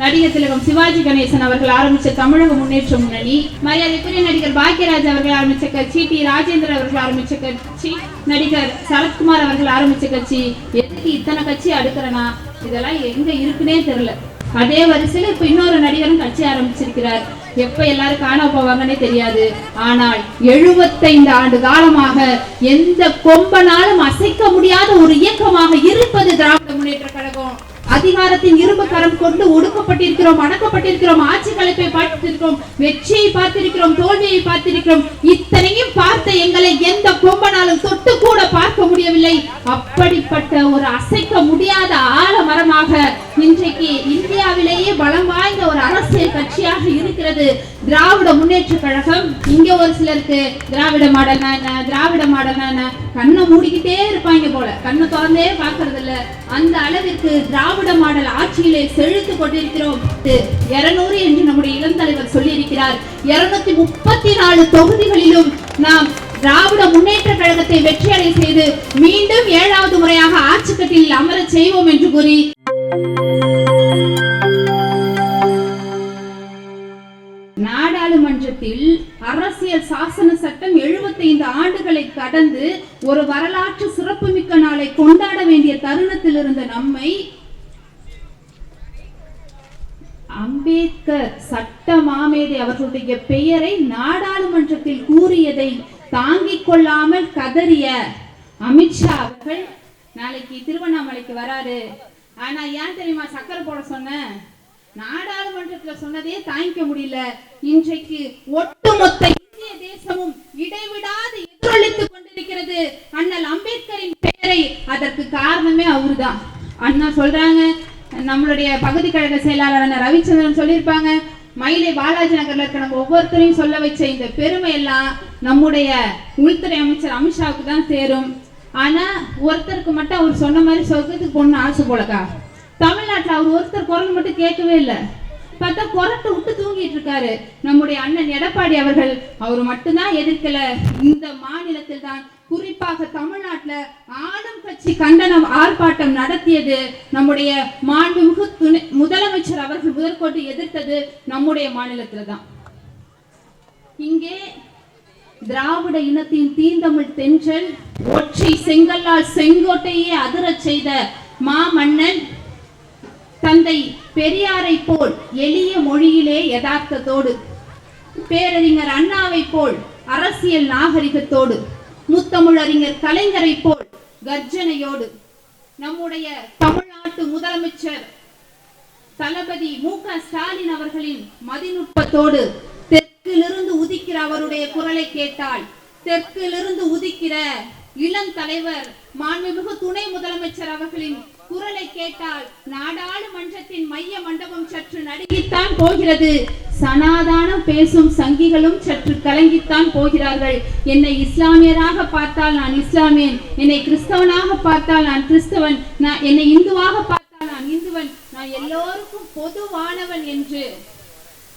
நடிகர் திலகம் சிவாஜி கணேசன் அவர்கள் ஆரம்பிச்ச தமிழக முன்னேற்ற முன்னணி மரியாதைக்குரிய நடிகர் பாக்யராஜ் அவர்கள் ஆரம்பிச்ச கட்சி டி ராஜேந்திர அவர்கள் ஆரம்பிச்ச கட்சி நடிகர் சரத்குமார் அவர்கள் ஆரம்பிச்ச கட்சி எதுக்கு இத்தனை கட்சி அடுக்கிறனா? இதெல்லாம் எங்க இருக்குன்னே தெரியல. அதே வரிசையில இப்ப இன்னொரு நடிகரும் கட்சி ஆரம்பிச்சிருக்கிறார். எப்ப எல்லாரும் காண போவாங்கன்னே தெரியாது. ஆனால் எழுபத்தைந்து ஆண்டு காலமாக எந்த கொம்பனாலும் அசைக்க முடியாத ஒரு இயக்கமாக இருப்பது திராவிட முன்னேற்ற கழகம். அதிகாரத்தின் இரும்பு கரம் கொண்டு ஒடுக்கப்பட்டிருக்கிறோம் அடக்கப்பட்டிருக்கிறோம் ஆட்சி கலைப்பை பார்த்திருக்கிறோம் வெற்றியை பார்த்திருக்கிறோம் தோல்வியை பார்த்திருக்கிறோம். இத்தனையும் பார்த்த எங்களை எந்த கொம்பனாலும் தொட்டு கூட பார்க்க முடியவில்லை. அப்படிப்பட்ட ஒரு அசைக்க முடியாத ஆலமரமாக இன்றைக்கு இந்தியாவிலேயே பலம் வாய்ந்த ஒரு அரசியல் கட்சியாக இருக்கிறது. திராவிட முன்னேற்ற கழகம். இங்க ஒரு சிலருக்கு திராவிட மாடல்னா என்ன திராவிட மாடல்னா என்ன. கண்ணை மூடிக்கிட்டே இருப்பாங்க போல. கண்ணை திறந்தே பாக்குறது இல்ல அந்த அளவிற்கு திராவிட மாடல் ஆட்சியிலே செழித்து கொண்டிருக்கிறோம். இருநூறு என்று நம்முடைய இளம் தலைவர் சொல்லியிருக்கிறார். இருநூத்தி முப்பத்தி நாலு தொகுதிகளிலும் நாம் திராவிட முன்னேற்ற கழகத்தை வெற்றியடை செய்து மீண்டும் ஏழாவது முறையாக ஆட்சிக்கட்டில் அமரச் செய்வோம் என்று கூறி இருபத்தைந்து ஆண்டுகளை கடந்து ஒரு வரலாற்று சிறப்புமிக்க நாளை கொண்டாட வேண்டிய தருணத்தில் இருந்த நம்மை அம்பேத்கர் சட்ட மாமேதை அவர்களுடைய பெயரை நாடாளுமன்றத்தில் கூறியதை தாங்கிக் கொள்ளாமல் கதறிய அமித்ஷா அவர்கள் நாளைக்கு திருவண்ணாமலைக்கு வராரு. ஆனா ஏன் தெரியுமா சக்கரை போட சொன்னேன் நாடாளுமன்றத்துல சொன்னதே தாங்கிக்க முடியல. இன்றைக்கு ஒட்டுமொத்த தேசமும் இடைவிடாது எதிரொலித்துக் கொண்டிருக்கிறது. அண்ணல் அம்பேத்கரின் பெயரை அதற்கு காரணமே அவருதான். அண்ணா சொல்றாங்க நம்மளுடைய பகுதி கழக செயலாளரான ரவிச்சந்திரன் சொல்லியிருப்பாங்க மயிலை பாலாஜி நகர்ல இருக்க நம்ம ஒவ்வொருத்தரையும் சொல்ல வச்ச இந்த பெருமை எல்லாம் நம்முடைய உள்துறை அமைச்சர் அமித்ஷாவுக்கு தான் சேரும். ஆனா ஒருத்தருக்கு மட்டும் அவர் சொன்ன மாதிரி சொர்க்கத்துக்கு பொண்ணு ஆசை போலக்கா? தமிழ்நாட்டுல அவர் ஒருத்தர் குரல் மட்டும் கேட்கவே இல்லை. பார்த்தா குரட்டை விட்டு தூங்கிட்டு இருக்காரு. நம்முடைய அண்ணன் எடப்பாடி அவர்கள் அவர் மட்டும்தான் எதிர்க்கல. இந்த மாநிலத்தில் தான் குறிப்பாக தமிழ்நாட்டுல ஆளும் கட்சி கண்டனம் ஆர்ப்பாட்டம் நடத்தியது. நம்முடைய மாண்புமிகு துணை முதலமைச்சர் அவர்கள் முதற்கொண்டு எதிர்த்தது நம்முடைய மாநிலத்துல தான். இங்கே திராவிட இனத்தின் தீந்தமிழ் தென்றல் ஒற்றை செங்கல்லால் செங்கோட்டையே அதிரச் செய்த மாமன்னன் தந்தை பெரியாரை போல் எளிய மொழியிலே யதார்த்தத்தோடு பேரறிஞர் அண்ணாவை போல் அரசியல் நாகரிகத்தோடு முத்தமிழறிஞர் கலைஞரை போல் கர்ஜனையோடு. நம்முடைய தமிழ்நாட்டு முதலமைச்சர் தளபதி மு க ஸ்டாலின் அவர்களின் மதிநுட்பத்தோடு தெற்கிலிருந்து உதிக்கிற அவருடைய குரலை கேட்டால் தெற்கிலிருந்து உதிக்கிற இளம் தலைவர் மாண்புமிகு துணை முதலமைச்சர் அவர்களின் குரலை கேட்டால் நாடாளுமன்றத்தின் மைய மண்டபம் சற்று நடுங்கித்தான் போகிறது. சனாதானம் பேசும் சங்கிகளும் சற்று கலங்கித்தான் போகிறார்கள். என்னை இஸ்லாமியராக பார்த்தால் நான் இஸ்லாமியன் என்னை கிறிஸ்தவனாக பார்த்தால் நான் கிறிஸ்தவன் நான் என்னை இந்துவாக பார்த்தால் நான் இந்துவன் நான் எல்லோருக்கும் பொதுவானவன் என்று.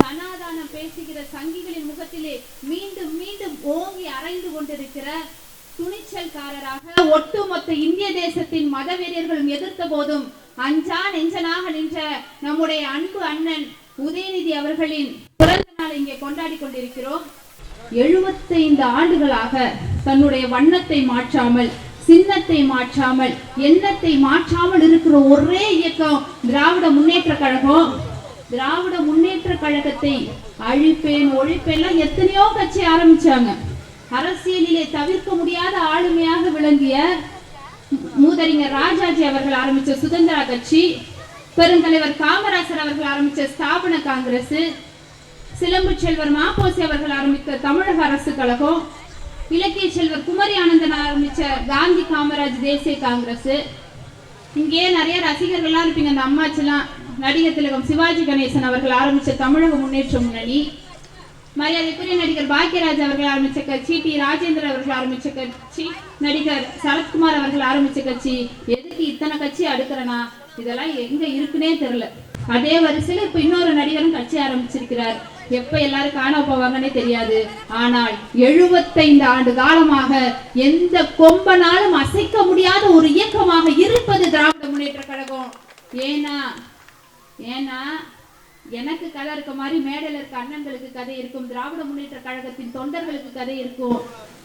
சனாதானம் பேசுகிற சங்கிகளின் முகத்திலே மீண்டும் மீண்டும் ஓங்கி அரைந்து கொண்டிருக்கிற துணிச்சல்காரராக ஒட்டுமொத்த இந்திய தேசத்தின் மதவெறியர்களும் எதிர்த்த போதும் அஞ்சா நெஞ்சனாக நின்ற நம்முடைய அன்பு அண்ணன் உதயநிதி அவர்களின் பிறந்த நாள் இங்கே கொண்டாடி கொண்டிருக்கிறோம். எழுபத்தைந்து ஆண்டுகளாக தன்னுடைய வண்ணத்தை மாற்றாமல் சின்னத்தை மாற்றாமல் எண்ணத்தை மாற்றாமல் இருக்கிற ஒரே இயக்கம் திராவிட முன்னேற்ற கழகம். திராவிட முன்னேற்ற கழகத்தை அழிப்பேன் ஒழிப்பேன்லாம் எத்தனையோ கட்சி ஆரம்பிச்சாங்க. அரசியலிலே தவிர்க்க முடியாத ஆளுமையாக விளங்கிய மூதறிஞர் ராஜாஜி அவர்கள் ஆரம்பிச்ச சுதந்திரா கட்சி பெருந்தலைவர் காமராசர் அவர்கள் ஆரம்பிச்ச ஸ்தாபன காங்கிரஸ் சிலம்பு செல்வர் மாப்போசி அவர்கள் ஆரம்பித்த தமிழக அரசு கழகம் இலக்கிய செல்வர் குமரி ஆனந்தன் ஆரம்பிச்ச காந்தி காமராஜ் தேசிய காங்கிரஸ் இங்கே நிறைய ரசிகர்கள்லாம் இருப்பீங்க. அந்த அம்மாச்செல்லாம் நடிகர் திலகம் சிவாஜி கணேசன் அவர்கள் ஆரம்பிச்ச தமிழக முன்னேற்ற முன்னணி. மரியாதைக்குரிய நடிகர் பாக்யராஜ் அவர்கள் ஆரம்பிச்ச கட்சி டி. ராஜேந்திரன் அவர்கள் ஆரம்பிச்ச கட்சி நடிகர் சரத்குமார் அவர்கள் ஆரம்பிச்ச கட்சி எதுக்கு இத்தனை கட்சி அடுக்கிறனா? இதெல்லாம் எங்க இருக்குன்னே தெரியல. அதே வரிசையில இப்ப இன்னொரு நடிகரும் கட்சி ஆரம்பிச்சிருக்கிறார். எப்ப எல்லாரும் காண போவாங்கன்னே தெரியாது. ஆனால் எழுபத்தைந்து ஆண்டு காலமாக எந்த கொம்பனாலும் அசைக்க முடியாத ஒரு இயக்கமாக இருப்பது திராவிட முன்னேற்ற கழகம். ஏன்னா ஏன்னா எனக்கு கதை இருக்க மாதிரி மேடையில் இருக்க அண்ணன்களுக்கு கதை இருக்கும் திராவிட முன்னேற்ற கழகத்தின் தொண்டர்களுக்கு கதை இருக்கும்.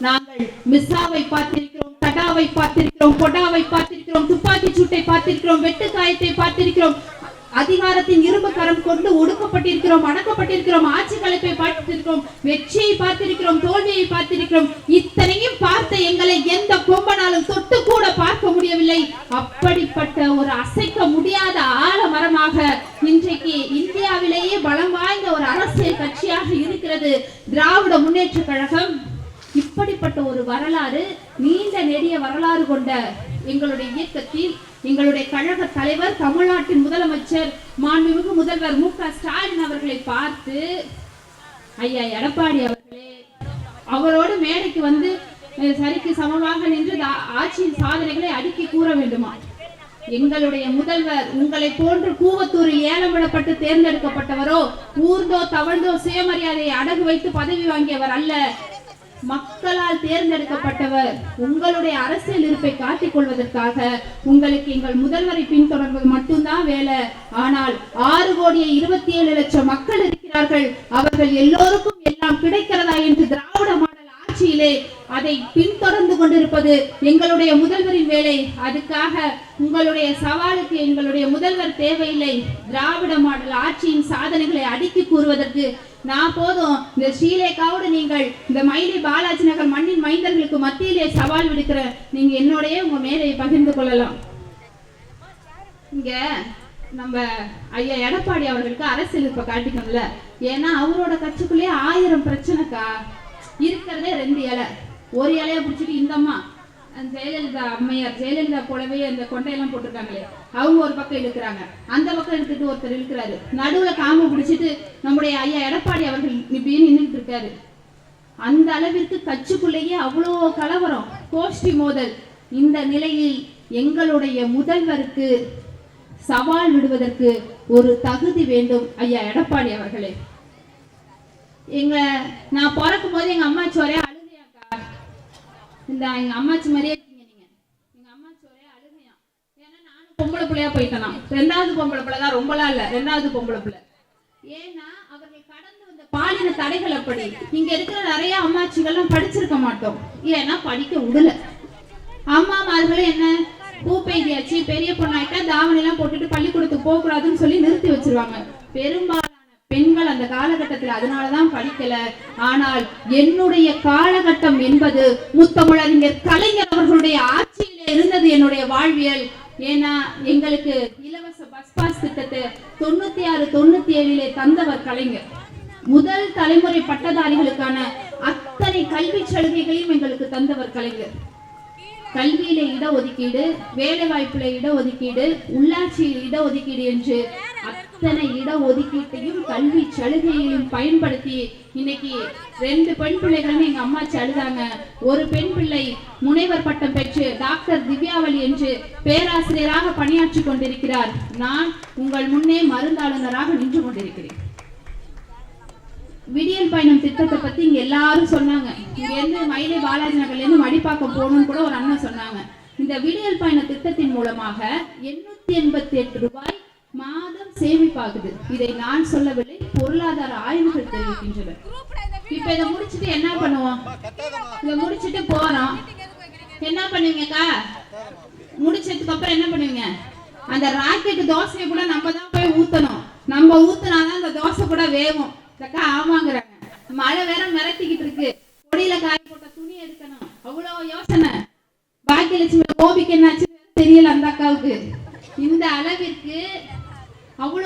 நாங்கள் மிஸ்ஸாவை பார்த்திருக்கிறோம் கடாவை பார்த்திருக்கிறோம் பொடாவை பார்த்திருக்கிறோம் துப்பாக்கி சூட்டை பார்த்திருக்கிறோம் வெட்டு காயத்தை பார்த்திருக்கிறோம் அதிகாரத்தின் இரும்பு கரம் கொண்டு ஒடுக்கப்பட்டிருக்கிறோம் அடக்கப்பட்டிருக்கிறோம் ஆட்சி கலைப்பை பார்த்திருக்கிறோம் வெற்றியை பார்த்திருக்கிறோம் தோல்வியை பார்த்திருக்கிறோம். இத்தனையும் பார்த்த எங்களை எந்த கொம்பனாலும் தொட்டு கூட பார்க்க முடியவில்லை. அப்படிப்பட்ட ஒரு அசைக்க முடியாத ஆலமரமாக மரமாக இந்தியாவிலேயே பலம் வாய்ந்த ஒரு அரசியல் கட்சியாக இருக்கிறது. திராவிட முன்னேற்ற கழகம் இப்படிப்பட்ட ஒரு வரலாறு நீண்ட நெடிய வரலாறு கொண்ட எங்களுடைய இயக்கத்தில் எங்களுடைய கழக தலைவர் தமிழ்நாட்டின் முதலமைச்சர் மாண்புமிகு முதல்வர் மு க ஸ்டாலின் அவர்களை பார்த்து ஐயா எடப்பாடி அவர்களே அவரோடு மேடைக்கு வந்து சரிக்கு சமமாக நின்று ஆட்சியின் சாதனைகளை அடுக்கி கூற வேண்டுமா? எங்களுடைய முதல்வர் உங்களை போன்று கூவத்தூர் ஏலமிடப்பட்டு தேர்ந்தெடுக்கப்பட்டவரோ ஊர்ந்தோ தவழ்ந்தோ சுயமரியாதையை அடகு வைத்து பதவி வாங்கியவர் அல்ல. மக்களால் தேர்ந்தெடுக்கப்பட்டவர் உங்களுடைய அரசியல் இருப்பை காட்டிக் கொள்வதற்காக உங்களுக்கு எங்கள் முதல்வரை பின்தொடர்வது மட்டும்தான் வேலை. ஆனால் ஆறு கோடியே இருபத்தி ஏழு லட்சம் மக்கள் இருக்கிறார்கள். அவர்கள் எல்லோருக்கும் எல்லாம் கிடைக்கிறதா என்று திராவிட மாடல் ஆட்சியிலே அதை பின்தொடர்ந்து கொண்டிருப்பது எங்களுடைய முதல்வரின் வேலை. அதுக்காக உங்களுடைய சவாலுக்கு எங்களுடைய முதல்வர் தேவையில்லை. திராவிட மாடல் ஆட்சியின் சாதனைகளை அடுக்கி கூறுவதற்கு நான் போதும். இந்த ஸ்ரீலேகாவோடு நீங்கள் இந்த மயிலை பாலாஜி நகர் மண்ணின் மைந்தர்களுக்கு மத்தியிலே சவால் விடுக்கிற நீங்க என்னோடய உங்க மேலே பகிர்ந்து கொள்ளலாம். இங்க நம்ம ஐயா எடப்பாடி அவர்களுக்கு அரசியல் இப்ப காட்டிக்கணும்ல. ஏன்னா அவரோட கட்சிக்குள்ளேயே ஆயிரம் பிரச்சனைக்கா இருக்கிறதே ரெண்டு இலை. ஒரு இலைய பிடிச்சிட்டு இந்தம்மா ஜெயலலிதா அம்மையார் ஜெயலலிதா போலவே அந்த கொண்டையெல்லாம் போட்டிருக்காங்களே அவங்க ஒரு பக்கம் இழுக்கிறாங்க. அந்த பக்கம் எடுத்துட்டு ஒருத்தர் இழுக்கிறாரு. நடுவுல காம பிடிச்சிட்டு நம்முடைய ஐயா எடப்பாடி அவர்கள் இப்படியே நின்றுட்டு இருக்காரு. அந்த அளவிற்கு கட்சிக்குள்ளேயே அவ்வளோ கலவரம். கோஷ்டி மோதல். இந்த நிலையில் எங்களுடைய முதல்வருக்கு சவால் விடுவதற்கு ஒரு தகுதி வேண்டும் ஐயா எடப்பாடி அவர்களே. எங்க நான் பிறக்கும் போது எங்க அம்மாச்சோரே இந்த எங்க அம்மாச்சி மாதிரியே இருக்கீங்க நீங்க. எங்க அம்மாச்சி ஒரே அழுகையா. ஏன்னா நானும் பொம்பளை பிள்ளையா போயிட்டேனா. ரெண்டாவது பொம்பளை பிள்ளை தான் ரொம்பலாம் இல்ல. ரெண்டாவது பொம்பளை பிள்ளை. ஏன்னா அவர்கள் கடந்து வந்த பாலின தடைகள் அப்படி. இங்க இருக்கிற நிறைய அம்மாச்சிகள்லாம் படிச்சிருக்க மாட்டோம். ஏன்னா படிக்க விடல அம்மா மார்களே என்ன பூப்பெய்தியாச்சு பெரிய பொண்ணாயிட்டா தாவணி எல்லாம் போட்டுட்டு பள்ளிக்கூடத்துக்கு போக கூடாதுன்னு சொல்லி நிறுத்தி வச்சிருவாங்க. பெரும்பாலும் அந்த காலகட்டத்தில் அதனாலதான் படிக்கல. ஆனால் என்னுடைய காலகட்டம் என்பது முத்தமிழறிஞர் கலைஞர் அவர்களுடைய ஆட்சியில இருந்தது என்னுடைய வாழ்வியல். ஏன்னா எங்களுக்கு இலவச பஸ் பாஸ் திட்டத்தை தொண்ணூத்தி ஆறு தொண்ணூத்தி ஏழிலே தந்தவர் கலைஞர். முதல் தலைமுறை பட்டதாரிகளுக்கான அத்தனை கல்வி சலுகைகளையும் எங்களுக்கு தந்தவர் கலைஞர். கல்வியில இடஒதுக்கீடு வேலை வாய்ப்புல இடஒதுக்கீடு உள்ளாட்சியில் இடஒதுக்கீடு என்று அத்தனை இட ஒதுக்கீட்டையும் கல்வி சலுகையையும் பயன்படுத்தி இன்னைக்கு ரெண்டு பெண் பிள்ளைகள்னு எங்க அம்மா அழுதாங்க ஒரு பெண் பிள்ளை முனைவர் பட்டம் பெற்று டாக்டர் திவ்யாவளி என்று பேராசிரியராக பணியாற்றி கொண்டிருக்கிறார். நான் உங்கள் முன்னே மருந்தாளுநராக நின்று கொண்டிருக்கிறேன். விடியல் பயணம் திட்டத்தை பத்தி இங்க எல்லாரும் சொன்னாங்க. இங்க இருந்து மயிலை பாலாஜி நகர்ல இருந்து மடிப்பாக்கம் போகணும்னு கூட ஒரு அண்ணன் சொன்னாங்க. இந்த விடியல் பயண திட்டத்தின் மூலமாக எண்ணூத்தி எண்பத்தி எட்டு ரூபாய் மாதம் சேமிப்பாகுது. இதை நான் சொல்லவில்லை பொருளாதார ஆய்வுகள் தெரிவிக்கின்றன இப்ப இதை முடிச்சிட்டு என்ன பண்ணுவோம்? இதை முடிச்சுட்டு போறோம். என்ன பண்ணுவீங்கக்கா முடிச்சதுக்கு அப்புறம் என்ன பண்ணுவீங்க? அந்த ராக்கெட் தோசையை கூட நம்ம தான் போய் ஊத்தணும். நம்ம ஊத்துனாதான் அந்த தோசை கூட வேகும். அக்கா ஆமாங்கிறாங்க. மழை வேற மிரட்டிக்கிட்டு இருக்கு. கொடியில காய போட்ட துணி எடுக்கணும். அவ்வளவு யோசனை. பாக்கியலட்சுமி கோபிக்கு என்னாச்சு தெரியல அந்த அக்காவுக்கு. இந்த அளவிற்கு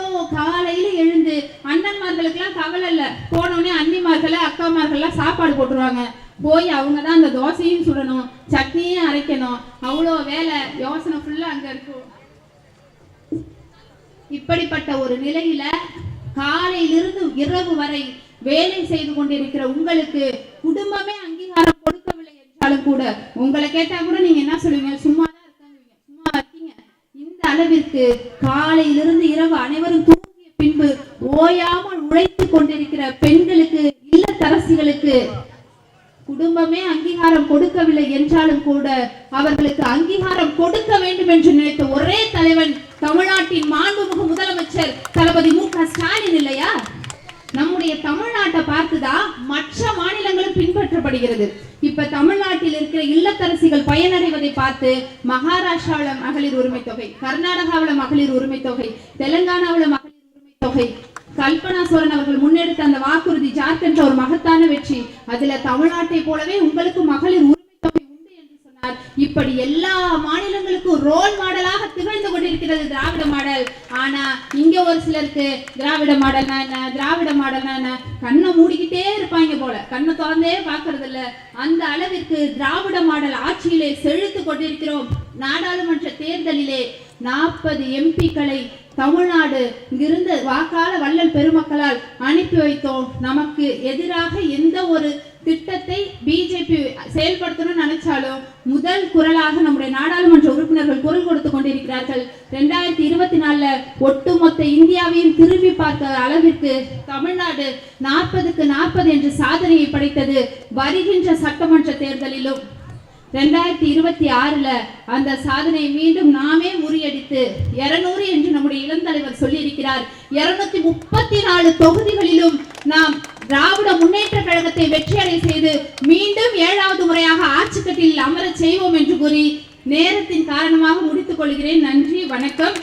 தினமும் காலையில எழுந்து அண்ணன்மார்களுக்கெல்லாம் கவலை இல்லை. போனோடனே அண்ணிமார்களை அக்காமார்கள்லாம் சாப்பாடு போட்டுருவாங்க. போய் அவங்க தான் அந்த தோசையும் சுடணும் சட்னியும் அரைக்கணும். அவ்வளோ வேலை. யோசனை ஃபுல்லாக அங்கே இருக்கும் இப்படிப்பட்ட ஒரு நிலையில காலையிலிருந்து இரவு வரை வேலை செய்து கொண்டிருக்கிற உங்களுக்கு குடும்பமே அங்கீகாரம் கொடுக்கவில்லை என்றாலும் கூட உங்களை கேட்டா கூட நீங்க என்ன சொல்லுவீங்க? சும்மா தான் இருக்காங்க சும்மா இருக்கீங்க. இந்த அளவிற்கு காலையிலிருந்து அனைவரும் தூங்கிய பின்பு ஓயாமல் உழைத்து கொண்டிருக்கிற பெண்களுக்கு இல்லத்தரசிகளுக்கு குடும்பமே அங்கீகாரம் கொடுக்கவில்லை என்றாலும் கூட அவர்களுக்கு அங்கீகாரம் கொடுக்க வேண்டும் என்று நினைத்த ஒரே தலைவன் தமிழ்நாட்டின் மாண்புமிகு முதலமைச்சர் தளபதி மு க ஸ்டாலின் இல்லையா? நம்முடைய தமிழ்நாட்டை பார்த்துதான் மற்ற மாநிலங்களும் பின்பற்றப்படுகிறது. இப்ப தமிழ்நாட்டில் இருக்கிற இல்லத்தரசிகள் பயனடைவதை பார்த்து மகாராஷ்டிராவில மகளிர் உரிமை தொகை கர்நாடகாவில மகளிர் உரிமை தொகை தெலுங்கானாவுல மகளிர் உரிமை தொகை. கல்பனா சோரன் அவர்கள் முன்னெடுத்த அந்த வாக்குறுதி ஜார்க்கண்ட்ல ஒரு மகத்தான வெற்றி. அதுல தமிழ்நாட்டை போலவே உங்களுக்கு மகளிர் சொன்னார் இப்படி எல்லா மாநிலங்களுக்கும் ரோல் மாடலாக திகழ்ந்து கொண்டிருக்கிறது திராவிட மாடல். ஆனா இங்க ஒரு சிலருக்கு திராவிட மாடல்னா என்ன திராவிட மாடல்னா என்ன? கண்ணை மூடிக்கிட்டே இருப்பாங்க போல. கண்ணை திறந்தே பாக்குறது இல்ல அந்த அளவிற்கு திராவிட மாடல் ஆட்சியிலே செழித்து கொண்டிருக்கிறோம். நாடாளுமன்ற தேர்தலிலே நாற்பது எம்பிக்களை தமிழ்நாடு இங்கிருந்து வாக்காள வள்ளல் பெருமக்களால் அனுப்பி வைத்தோம். நமக்கு எதிராக எந்த ஒரு திட்டத்தை பிஜேபி செயல்படுத்தணும்னு நினைச்சாலும் முதல் குரலாக நம்முடைய நாடாளுமன்ற உறுப்பினர்கள் குரல் கொடுத்து கொண்டிருக்கிறார்கள். ரெண்டாயிரத்தி இருபத்தி நாலுல ஒட்டுமொத்த இந்தியாவையும் திரும்பி பார்த்த அளவிற்கு தமிழ்நாடு நாற்பதுக்கு நாற்பது என்ற சாதனையை படைத்தது வருகின்ற சட்டமன்ற தேர்தலிலும். ரெண்டாயிரத்தி இருபத்தி ஆறுல அந்த சாதனையை மீண்டும் நாமே முறியடித்து இருநூறு என்று நம்முடைய இளந்தலைவர் சொல்லியிருக்கிறார். இருநூத்தி முப்பத்தி நாலு தொகுதிகளிலும் நாம் திராவிட முன்னேற்ற கழகத்தை வெற்றியடை செய்து மீண்டும் ஏழாவது முறையாக ஆட்சி கட்டில் அமரச் செய்வோம் என்று கூறி நேரத்தின் காரணமாக முடித்துக் கொள்கிறேன். நன்றி வணக்கம்.